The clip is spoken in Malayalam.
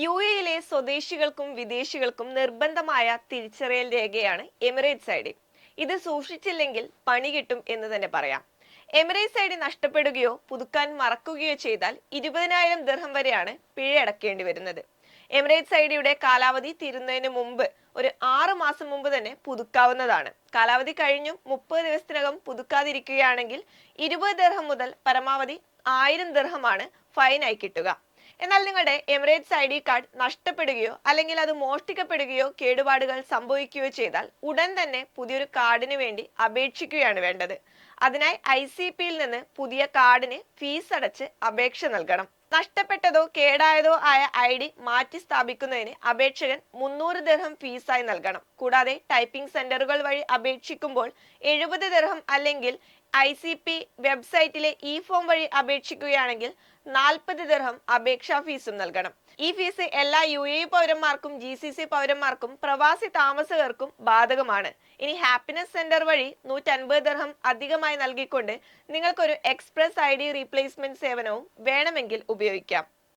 യു എയിലെ സ്വദേശികൾക്കും വിദേശികൾക്കും നിർബന്ധമായ തിരിച്ചറിയൽ രേഖയാണ് എമിറേറ്റ്സ് ഐ ഡി. ഇത് സൂക്ഷിച്ചില്ലെങ്കിൽ പണി കിട്ടും എന്ന് തന്നെ പറയാം. എമിറേറ്റ്സ് ഐ ഡി നഷ്ടപ്പെടുകയോ പുതുക്കാൻ മറക്കുകയോ ചെയ്താൽ ഇരുപതിനായിരം ദിർഹം വരെയാണ് പിഴയടക്കേണ്ടി വരുന്നത്. എമിറേറ്റ്സ് ഐ ഡിയുടെ കാലാവധി തീരുന്നതിന് മുമ്പ് ഒരു ആറ് മാസം മുമ്പ് തന്നെ പുതുക്കാവുന്നതാണ്. കാലാവധി കഴിഞ്ഞും മുപ്പത് ദിവസത്തിനകം പുതുക്കാതിരിക്കുകയാണെങ്കിൽ ഇരുപത് ദിർഹം മുതൽ പരമാവധി ആയിരം ദിർഹമാണ് ഫൈനായി കിട്ടുക. എന്നാൽ നിങ്ങളുടെ എമിറേറ്റ്സ് ഐ ഡി കാർഡ് നഷ്ടപ്പെടുകയോ അല്ലെങ്കിൽ അത് മോഷ്ടിക്കപ്പെടുകയോ കേടുപാടുകൾ സംഭവിക്കുകയോ ചെയ്താൽ ഉടൻ തന്നെ പുതിയൊരു കാർഡിന് വേണ്ടി അപേക്ഷിക്കുകയാണ് വേണ്ടത്. അതിനായി ഐ സി പിയിൽ നിന്ന് പുതിയ കാർഡിന് ഫീസ് അടച്ച് അപേക്ഷ നൽകണം. നഷ്ടപ്പെട്ടതോ കേടായതോ ആയ ഐ ഡി മാറ്റി സ്ഥാപിക്കുന്നതിന് അപേക്ഷകൻ മുന്നൂറ് ദർഹം ഫീസായി നൽകണം. കൂടാതെ ടൈപ്പിംഗ് സെന്ററുകൾ വഴി അപേക്ഷിക്കുമ്പോൾ എഴുപത് ദർഹം അല്ലെങ്കിൽ ഐ സി പി വെബ്സൈറ്റിലെ ഇ ഫോം വഴി അപേക്ഷിക്കുകയാണെങ്കിൽ നാൽപ്പത് ദർഹം അപേക്ഷാ ഫീസും നൽകണം. ഈ ഫീസ് എല്ലാ യു എ പൗരന്മാർക്കും ജി സി സി പൗരന്മാർക്കും പ്രവാസി താമസകർക്കും ബാധകമാണ്. ഇനി ഹാപ്പിനെസ് സെന്റർ വഴി നൂറ്റൻപത് ദർഹം അധികമായി നൽകിക്കൊണ്ട് നിങ്ങൾക്കൊരു എക്സ്പ്രസ് ഐ ഡി റീപ്ലേസ്മെന്റ് സേവനവും വേണമെങ്കിൽ ഉപയോഗിക്കാം.